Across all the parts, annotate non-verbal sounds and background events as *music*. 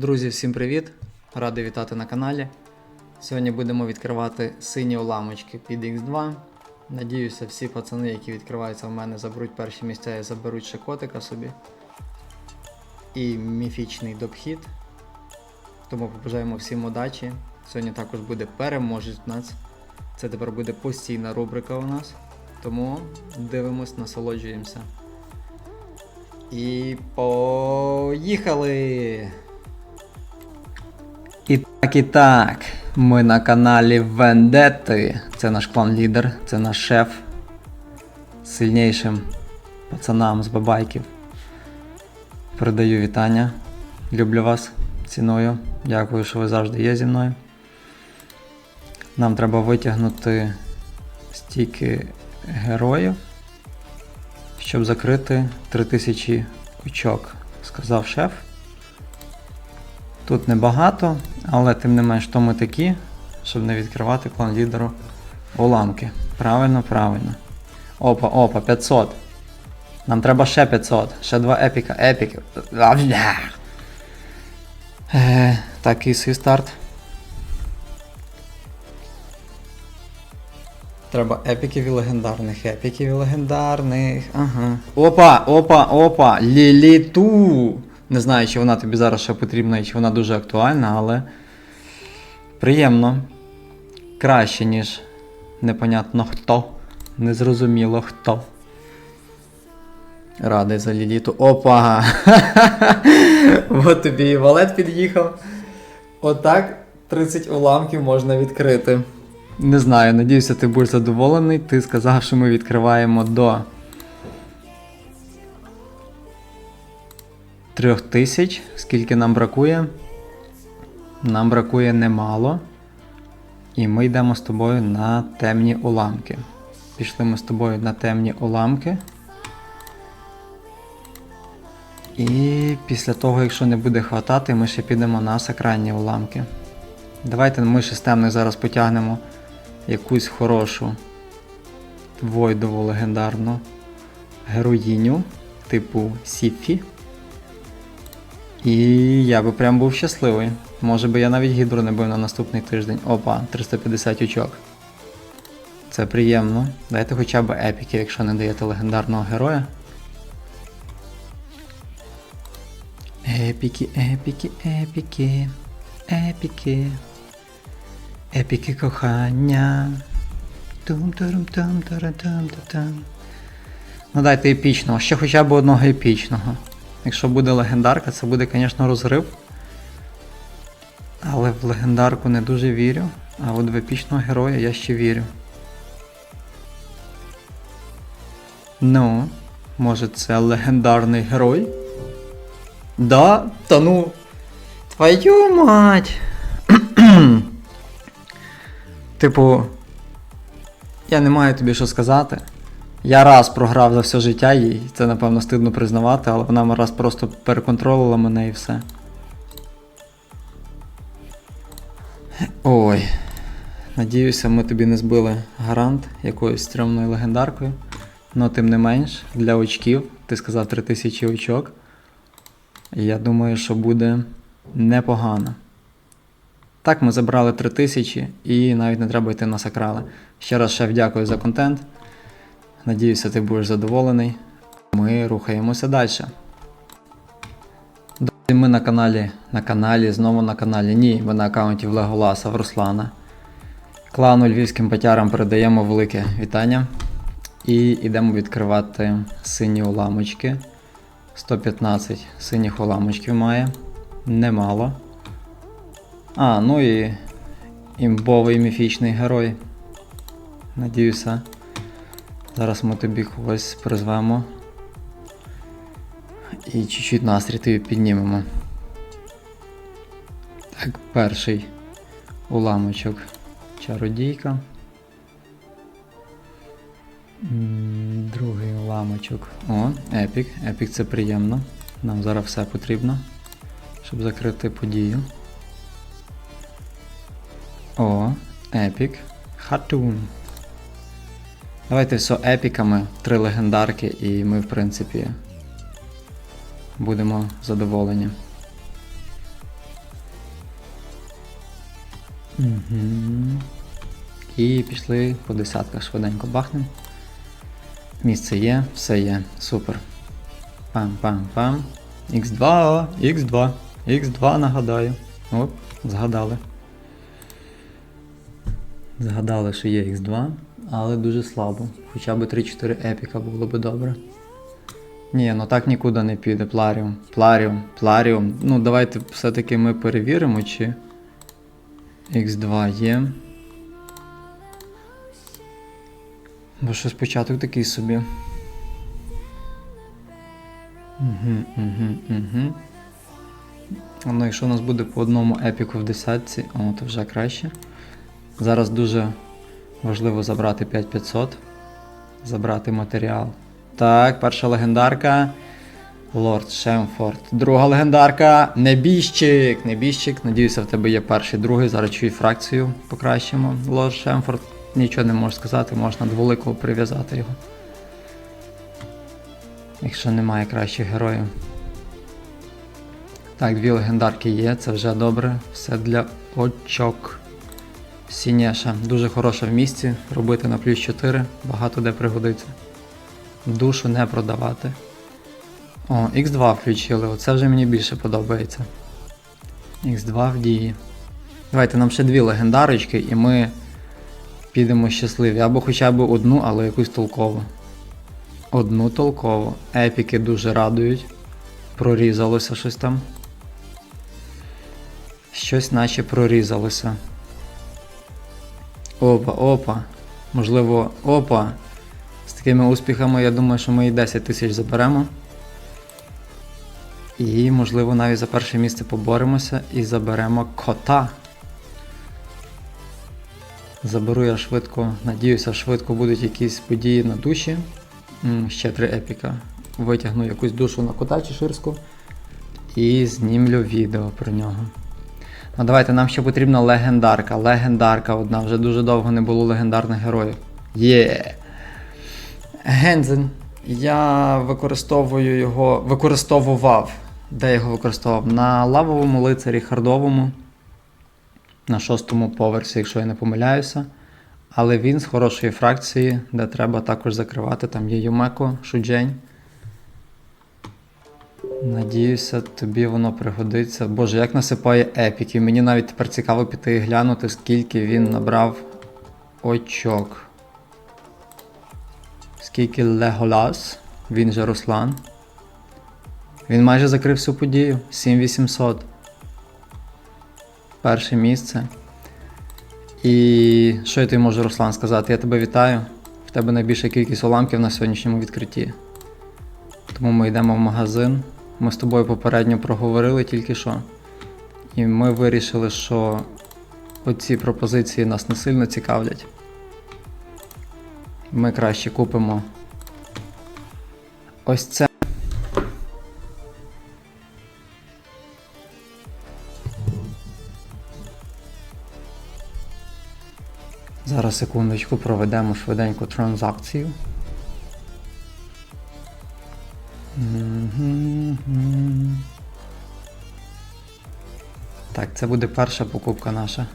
Друзі, всім привіт! Радий вітати на каналі. Сьогодні будемо відкривати сині уламочки під X2. Надіюся, всі пацани, які відкриваються в мене, заберуть перші місця і заберуть ще котика собі. І міфічний добхід. Тому побажаємо всім удачі. Сьогодні також буде переможець у нас. Це тепер буде постійна рубрика у нас. Тому дивимось, насолоджуємося. І поїхали! І так, і так. Ми на каналі Вендетти. Це наш клан лідер, це наш шеф. Сильнішим пацанам з бабайків. Передаю вітання. Люблю вас, ціную. Дякую, що ви завжди є зі мною. Нам треба витягнути стільки героїв, щоб закрити 3000 очок, сказав шеф. Тут небагато, але тим не менш то ми такі, щоб не відкривати клан лідеру уламки. Правильно, правильно. Опа, опа, 500. Нам треба ще 500. Ще два епіка. Епіки. Е, так, свій старт. Треба епіків і легендарних, епіків і легендарних. Ага. Опа, опа, опа! Ліліту! Не знаю, чи вона тобі зараз ще потрібна і чи вона дуже актуальна, але приємно. Краще, ніж непонятно хто. Незрозуміло хто. Радий за Ліліту. Опа! *laughs* От тобі і валет під'їхав. Отак 30 уламків можна відкрити. Не знаю, надіюся, ти будеш задоволений. Ти сказав, що ми відкриваємо до 3000. Скільки нам бракує? Нам бракує немало. І ми йдемо з тобою на темні уламки. Пішли ми з тобою на темні уламки. І після того, якщо не буде хватати, ми ще підемо на сакральні уламки. Давайте ми ще з темних зараз потягнемо якусь хорошу войдову легендарну героїню типу Сіфі. І я би прям був щасливий. Може би я навіть гідру не бив на наступний тиждень. Опа, 350 очок. Це приємно. Дайте хоча б епіки, якщо не даєте легендарного героя. Епіки, епіки, епіки, епіки. Епіки кохання. тум турум тум турум тум там Ну дайте епічного. Ще хоча б одного епічного. Якщо буде легендарка, це буде, звісно, розрив. Але в легендарку не дуже вірю. А от в епічного героя я ще вірю. Ну, може це легендарний герой? Да? Та ну. Твою мать! *clears throat* Типу, я не маю тобі що сказати. Я раз програв за все життя їй, це напевно стидно признавати, але вона раз просто переконтролила мене і все. Ой. Надіюся, ми тобі не збили гарант якоюсь стрьомною легендаркою. Но тим не менш, для очків, ти сказав 3000 очок. Я думаю, що буде непогано. Так, ми забрали 3000 і навіть не треба йти на сакрали. Ще раз шеф дякую за контент. Надіюся, ти будеш задоволений. Ми рухаємося далі. Друзі, ми на каналі, на каналі, знову на каналі. Ні, ми на аккаунті в Леголаса в Руслана. Клану львівським батярам передаємо велике вітання. І йдемо відкривати сині уламочки. 115 синіх уламочків має. Немало. А, ну і імбовий міфічний герой. Надіюся, зараз ми тобі когось призвемо. І чуть-чуть настрій тобі піднімемо. Так, перший уламочок. Чародійка. Другий уламочок. О, епік. Епік це приємно. Нам зараз все потрібно, щоб закрити подію. О, епік. Хатун. Давайте все епіками, три легендарки, і ми, в принципі, будемо задоволені. Угу. І пішли по десятках швиденько бахнем. Місце є, все є, супер. Пам-пам-пам. Х2, Х2, Х2 нагадаю. Оп, згадали. Згадали, що є Х2, але дуже слабо. Хоча б 3-4 епіка було би добре. Ні, ну так нікуди не піде. Пларіум, Пларіум, Пларіум. Ну, давайте все-таки ми перевіримо, чи Х2 є. Бо щось початок такий собі. Угу, угу, угу. Ну, якщо у нас буде по одному епіку в десятці, о, то вже краще. Зараз дуже важливо забрати 5500. Забрати матеріал. Так, перша легендарка. Лорд Шемфорд. Друга легендарка. Небіжчик. Небіжчик. Надіюся, в тебе є перший, другий. Зараз чую фракцію покращимо. Лорд Шемфорд. Нічого не можу сказати, можна до прив'язати його. Якщо немає кращих героїв. Так, дві легендарки є, це вже добре. Все для очок. Сінєша. Дуже хороша в місці. Робити на плюс 4. Багато де пригодиться. Душу не продавати. О, Х2 включили. Оце вже мені більше подобається. Х2 в дії. Давайте нам ще дві легендарочки і ми підемо щасливі. Або хоча б одну, але якусь толкову. Одну толкову. Епіки дуже радують. Прорізалося щось там. Щось наче прорізалося. Опа, опа. Можливо, опа. З такими успіхами, я думаю, що ми і 10 тисяч заберемо. І, можливо, навіть за перше місце поборемося і заберемо кота. Заберу я швидко, надіюся, швидко будуть якісь події на душі. М, Ще три епіка. Витягну якусь душу на кота чи ширську і знімлю відео про нього. Ну давайте нам ще потрібна легендарка. Легендарка одна. Вже дуже довго не було легендарних героїв. Є. Гензен. Я використовую його. Використовував. Де його використовував? На лавовому лицарі хардовому. На шостому поверсі, якщо я не помиляюся. Але він з хорошої фракції, де треба також закривати. Там є Юмеко, Шуджень. Надіюся, тобі воно пригодиться. Боже, як насипає епіки. Мені навіть тепер цікаво піти і глянути, скільки він набрав очок. Скільки Леголас, він же Руслан. Він майже закрив всю подію. 7800. Перше місце. І що я тобі можу, Руслан, сказати? Я тебе вітаю. В тебе найбільша кількість уламків на сьогоднішньому відкритті. Тому ми йдемо в магазин. Ми з тобою попередньо проговорили тільки що. І ми вирішили, що оці пропозиції нас не сильно цікавлять. Ми краще купимо ось це. Зараз секундочку проведемо швиденьку транзакцію. Це буде перша покупка наша.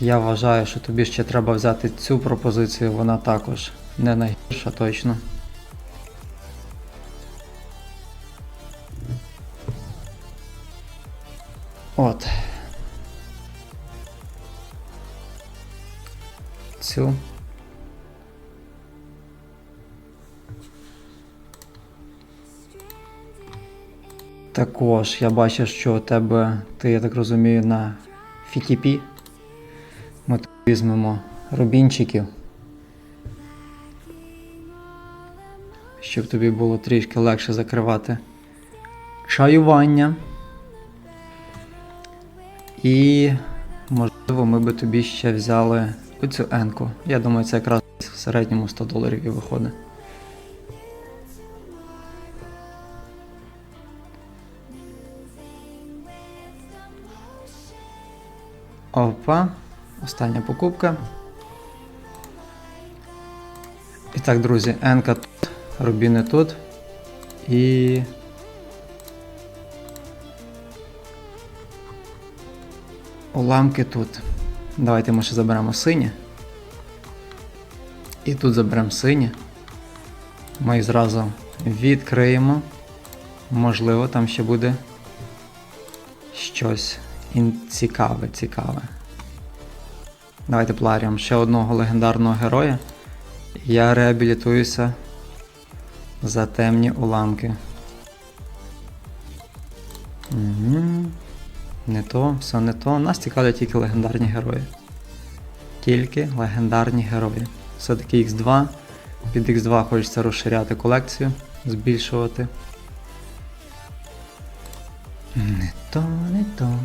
Я вважаю, що тобі ще треба взяти цю пропозицію, вона також не найгірша точно. Також я бачу, що у тебе, ти, я так розумію, на FTP. Ми тут візьмемо рубінчиків. Щоб тобі було трішки легше закривати чаювання. І, можливо, ми би тобі ще взяли оцю енку. Я думаю, це якраз в середньому 100 доларів і виходить. Опа, остання покупка. І так, друзі, Енка тут, рубіни тут. І. уламки тут. Давайте ми ще заберемо сині. І тут заберемо сині. Ми їх зразу відкриємо. Можливо, там ще буде щось цікаве, цікаве. Давайте пларіємо ще одного легендарного героя. Я реабілітуюся за темні уламки. Угу. Не то, все не то. Нас цікавлять тільки легендарні герої. Тільки легендарні герої. Все-таки X2. Під X2 хочеться розширяти колекцію, збільшувати. Не то, не то.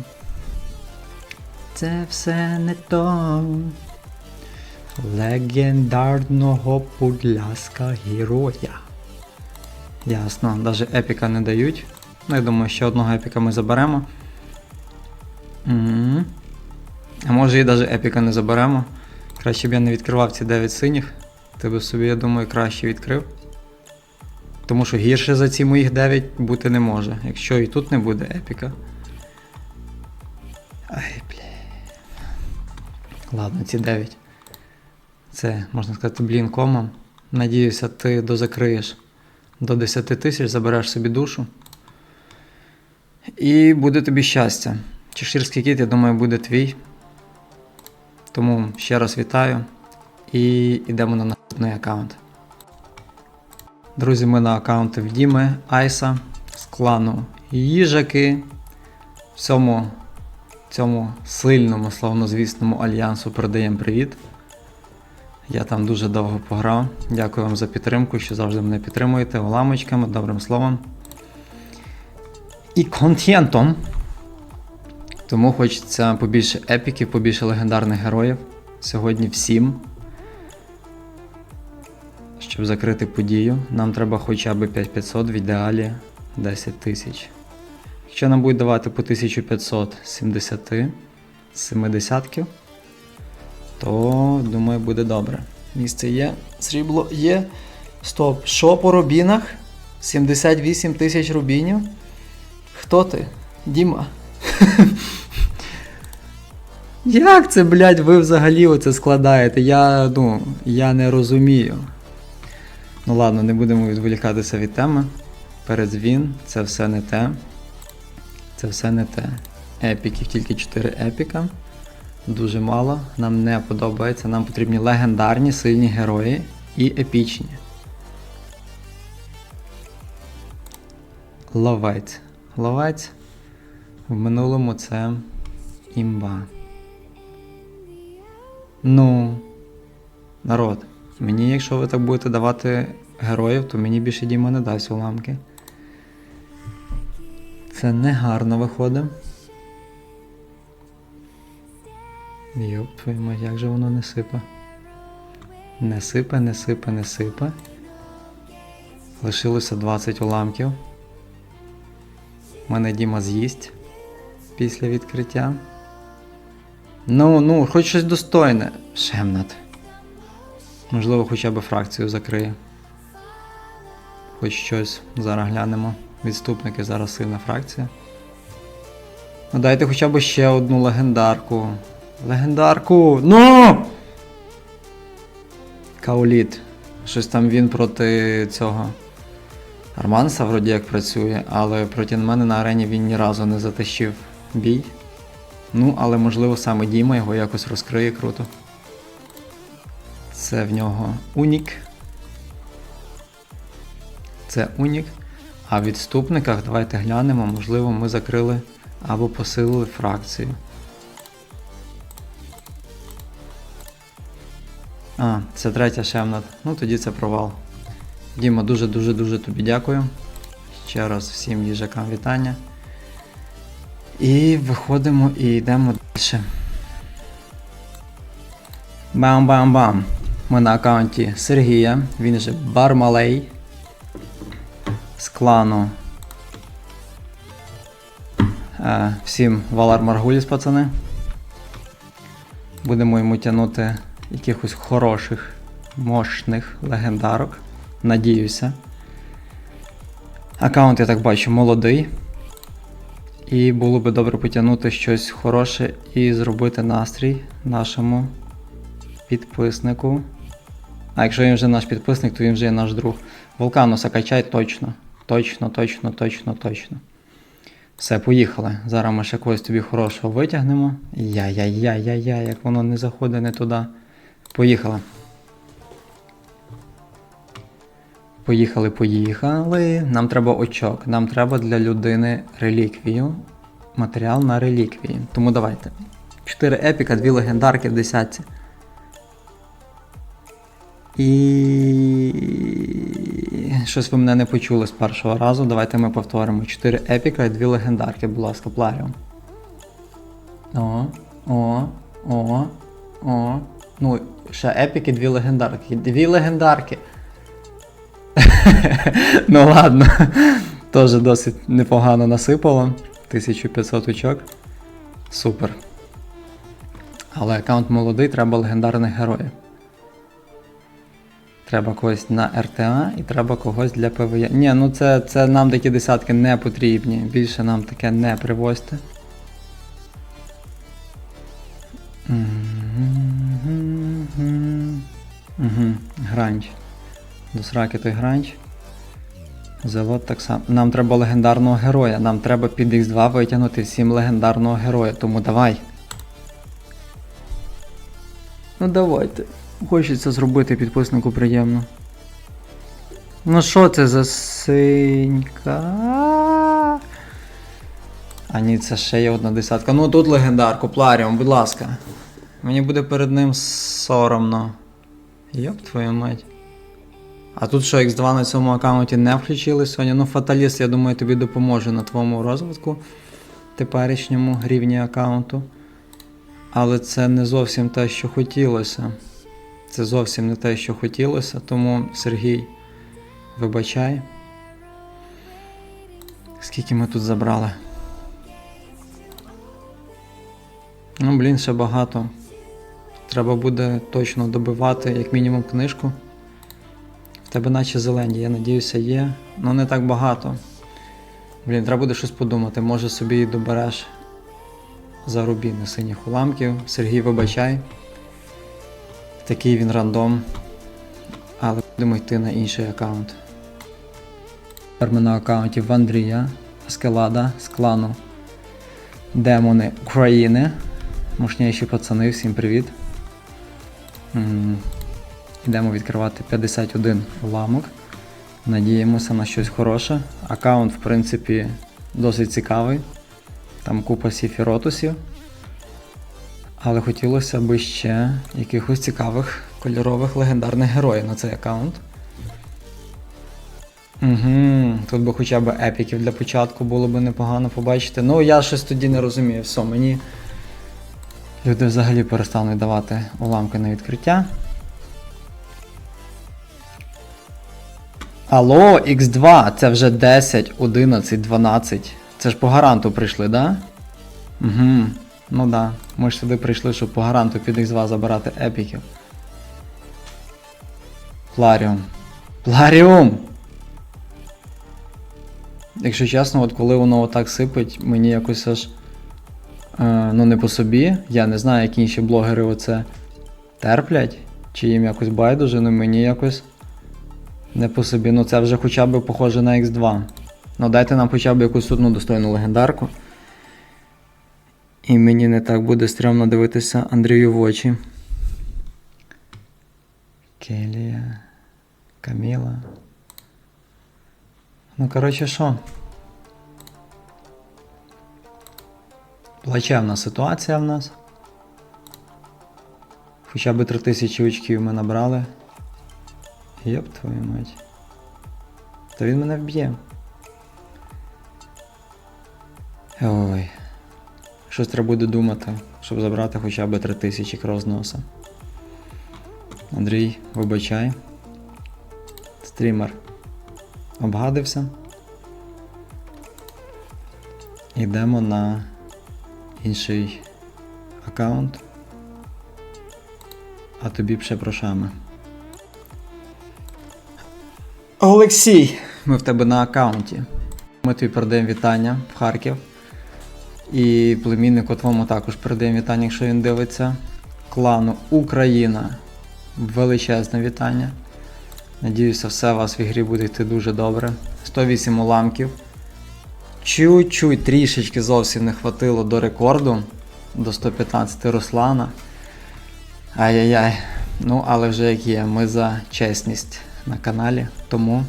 Це все не то. Легендарного, будь ласка, героя. Ясно, навіть епіка не дають. Ну, я думаю, ще одного епіка ми заберемо. Угу. А може і навіть епіка не заберемо. Краще б я не відкривав ці 9 синіх. Ти би собі, я думаю, краще відкрив. Тому що гірше за ці моїх 9 бути не може, якщо і тут не буде епіка. Ай. Ладно, ці 9. Це, можна сказати, блін комом. Надіюся, ти дозакриєш до 10 тисяч, забереш собі душу. І буде тобі щастя. Чеширський кіт, я думаю, буде твій. Тому ще раз вітаю. І йдемо на наступний аккаунт. Друзі, ми на аккаунті в Діми Айса з клану Їжаки. В цьому, цьому сильному, славнозвісному альянсу передаємо привіт. Я там дуже довго пограв. Дякую вам за підтримку, що завжди мене підтримуєте уламочками, добрим словом. І контентом. Тому хочеться побільше епіків, побільше легендарних героїв. Сьогодні всім. Щоб закрити подію, нам треба хоча б 5500, в ідеалі 10 тисяч. Якщо нам будуть давати по 1570 70 то думаю буде добре. Місце є, срібло є. Стоп, що по рубінах? 78 тисяч рубінів. Хто ти? Діма. *laughs* Як це, блядь, ви взагалі оце складаєте? Я, ну, я не розумію. Ну ладно, не будемо відволікатися від теми. Передзвін, це все не те. Це все не те. Епіків, тільки 4 епіка. Дуже мало. Нам не подобається. Нам потрібні легендарні, сильні герої і епічні. Ловець. Ловець. В минулому це імба. Ну, народ, мені, якщо ви так будете давати героїв, то мені більше Діма не дасть уламки. Це не гарно виходить. Йоп, як же воно не сипе? Не сипе, не сипе, не сипе. Лишилося 20 уламків. Мене Діма з'їсть після відкриття. Ну, ну, хоч щось достойне. Шемнат. Можливо, хоча б фракцію закриє. Хоч щось. Зараз глянемо. Відступники зараз сильна фракція. Ну дайте хоча б ще одну легендарку. Легендарку! Ну! Кауліт. Щось там він проти цього. Арманса вроді як працює, але проти мене на арені він ні разу не затащив бій. Ну, але можливо саме Діма його якось розкриє круто. Це в нього Унік. Це Унік. А в відступниках давайте глянемо, можливо, ми закрили або посилили фракцію. А, це третя шемнат. Ну тоді це провал. Діма, дуже-дуже-дуже тобі дякую. Ще раз всім їжакам вітання. І виходимо і йдемо далі. Бам-бам-бам. Ми на аккаунті Сергія, він же Бармалей. З клану. Е, всім Валар Маргуліс, пацани. Будемо йому тягнути якихось хороших, мощних легендарок. Надіюся. Аккаунт, я так бачу, молодий. І було би добре потягнути щось хороше і зробити настрій нашому підписнику. А якщо він вже наш підписник, то він вже є наш друг. Вулкануса качай точно. Точно, точно, точно, точно. Все, поїхали. Зараз ми ще когось тобі хорошого витягнемо. Я-я-я-я-я, як воно не заходить не туди. Поїхали. Поїхали, поїхали. Нам треба очок. Нам треба для людини реліквію. Матеріал на реліквії. Тому давайте. 4 епіка, 2 легендарки в десятці. І щось ви мене не почули з першого разу. Давайте ми повторимо. 4 епіка і 2 легендарки, будь ласка, Пларіум. О, о, о, о. Ну, ще епіки, 2 легендарки. Дві легендарки. *laughs* ну ладно. Теж досить непогано насипало. 1500 очок. Супер. Але аккаунт молодий, треба легендарних героїв. Треба когось на РТА і треба когось для ПВЯ. Ні, ну це, це нам такі десятки не потрібні. Більше нам таке не привозьте. Угу. Гранч. До сраки той гранч. Завод так само. Нам треба легендарного героя. Нам треба під X2 витягнути всім легендарного героя. Тому давай. Ну давайте. Хочеться зробити підписнику приємно. Ну що це за синька? А ні, це ще є одна десятка. Ну тут легендарку, Пларіум, будь ласка. Мені буде перед ним соромно. Йоп твою мать. А тут що, X2 на цьому аккаунті не включили сьогодні? Ну, Фаталіст, я думаю, тобі допоможе на твоєму розвитку теперішньому рівні аккаунту. Але це не зовсім те, що хотілося. Це зовсім не те, що хотілося, тому Сергій, вибачай. Скільки ми тут забрали? Ну, блін, ще багато. Треба буде точно добивати, як мінімум, книжку. В тебе наче зелені, я надіюся, є. Ну не так багато. Блін, треба буде щось подумати. Може собі добереш за рубіни синіх уламків. Сергій, вибачай. Такий він рандом. Але будемо йти на інший аккаунт. Тепер ми на аккаунті в Андрія, Скелада з клану Демони України. Мощніші пацани, всім привіт. Йдемо відкривати 51 уламок. Надіємося на щось хороше. Аккаунт, в принципі, досить цікавий. Там купа сіфіротусів. Але хотілося б ще якихось цікавих кольорових легендарних героїв на цей аккаунт. Угу, тут би хоча б епіків для початку було б непогано побачити. Ну, я щось тоді не розумію. Все, мені люди взагалі перестануть давати уламки на відкриття. Алло, X2, це вже 10, 11, 12. Це ж по гаранту прийшли, да? Угу. Ну да. Ми ж сюди прийшли, щоб по гаранту під X2 забирати епіків. Пларіум. Пларіум! Якщо чесно, от коли воно отак сипить, мені якось аж. Е, ну не по собі. Я не знаю, як інші блогери оце терплять, чи їм якось байдуже, але мені якось не по собі. Ну це вже хоча б похоже на X2. Ну дайте нам хоча б якусь одну достойну легендарку. І мені не так буде стрьомно дивитися Андрію в очі. Келія. Каміла. Ну, коротше, що? Плачевна ситуація в нас. Хоча б 3000 очків ми набрали. Йоп твою мать. Та він мене вб'є. Ой. Щось треба буде думати, щоб забрати хоча б 3000 кров з носа. Андрій, вибачай. Стрімер обгадився. Йдемо на інший аккаунт. А тобі ще прошами. Олексій! Ми в тебе на аккаунті. Ми тобі передаємо вітання в Харків. І племіннику твому також передаємо вітання, якщо він дивиться. Клану Україна. Величезне вітання. Надіюся, все у вас в ігрі буде йти дуже добре. 108 уламків. Чуть-чуть трішечки зовсім не хватило до рекорду, до 115 Руслана. Ай-яй-яй. Ну, але вже як є, ми за чесність на каналі. Тому.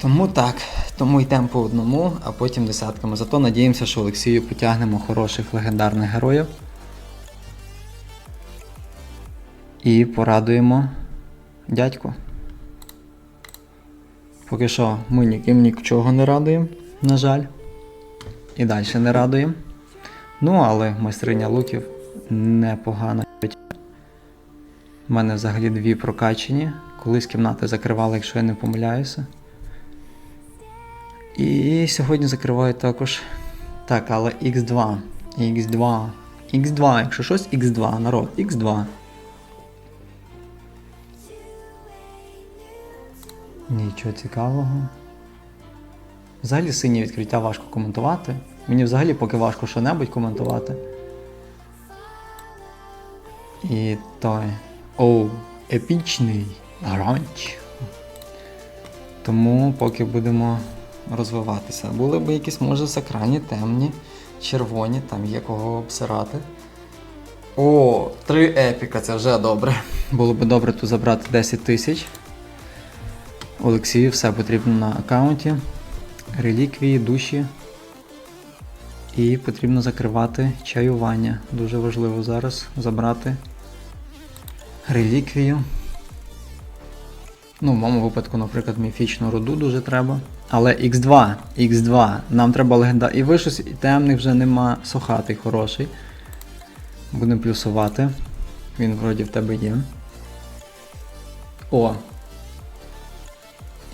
Тому так. Тому йдемо по одному, а потім десятками. Зато надіємося, що Олексію потягнемо хороших легендарних героїв. І порадуємо дядьку. Поки що ми ніким нічого не радуємо, на жаль. І далі не радуємо. Ну, але майстриня луків непогана. У мене взагалі дві прокачені. Колись кімнати закривали, якщо я не помиляюся. І сьогодні закриваю також. Так, але X2. X2. X2, якщо щось, X2, народ, X2. Нічого цікавого. Взагалі синє відкриття важко коментувати. Мені взагалі поки важко що-небудь коментувати. І той. Оу, епічний оранж. Тому поки будемо розвиватися. Були б якісь, може, сакральні, темні, червоні, там є кого обсирати. О, три епіка, це вже добре. Було б добре тут забрати 10 тисяч. Олексію все потрібно на аккаунті. Реліквії, душі. І потрібно закривати чаювання. Дуже важливо зараз забрати реліквію. Ну, в моєму випадку, наприклад, міфічну руду дуже треба. Але X2, X2, нам треба легенда. І ви щось і темних вже нема. Сохатий хороший. Будемо плюсувати. Він вроді в тебе є. О,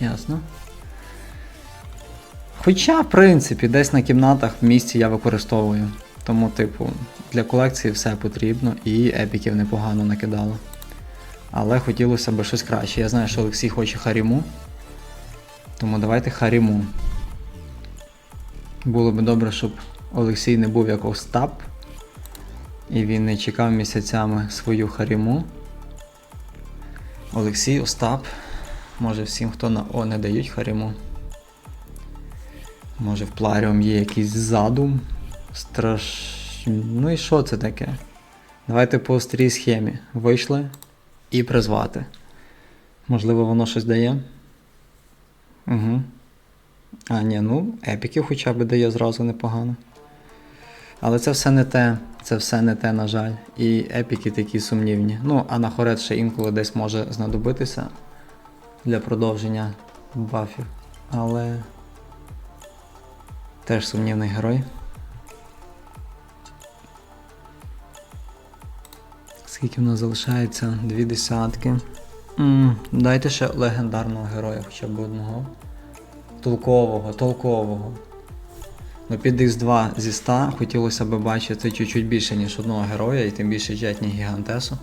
Ясно. Хоча, в принципі, десь на кімнатах в місті я використовую. Тому, типу, для колекції все потрібно і епіків непогано накидало. Але хотілося б щось краще. Я знаю, що Олексій хоче Харіму. Тому давайте Харіму. Було б добре, щоб Олексій не був як Остап. І він не чекав місяцями свою Харіму. Олексій, Остап. Може всім, хто на О не дають Харіму. Може в Пларіум є якийсь задум. Страш. Ну і що це таке? Давайте по острій схемі. Вийшли і призвати. Можливо, воно щось дає. Угу. А, ні, ну, епіків хоча б дає зразу непогано. Але це все не те, це все не те, на жаль. І епіки такі сумнівні. Ну, а на хорет ще інколи десь може знадобитися для продовження бафів. Але теж сумнівний герой. Скільки в нас залишається? Дві десятки. м дайте ще легендарного героя хоча б одного. Толкового, толкового. Ну під X2 зі 100 хотілося б бачити чуть-чуть більше, ніж одного героя, і тим більше джетні гігантесу.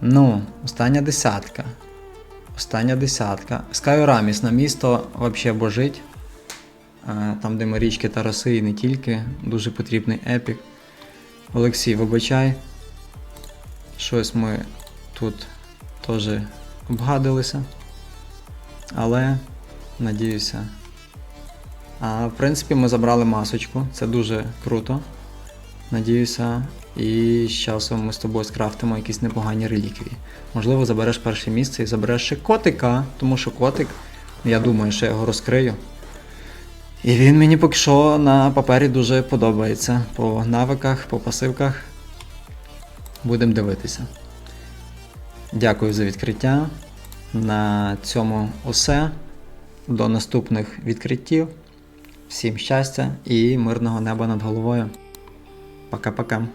Ну, остання десятка. Остання десятка. Скайораміс на місто взагалі божить. Е, Там, де ми річки Тараси і не тільки. Дуже потрібний епік. Олексій, вибачай. Щось ми тут теж обгадилися. Але, надіюся. А в принципі, ми забрали масочку. Це дуже круто. Надіюся, і з часом ми з тобою скрафтимо якісь непогані реліквії. Можливо, забереш перше місце і забереш ще котика, тому що котик, я думаю, що я його розкрию. І він мені поки що на папері дуже подобається. По навиках, по пасивках. Будемо дивитися. Дякую за відкриття. На цьому усе. До наступних відкриттів. Всім щастя і мирного неба над головою. Пока-пока.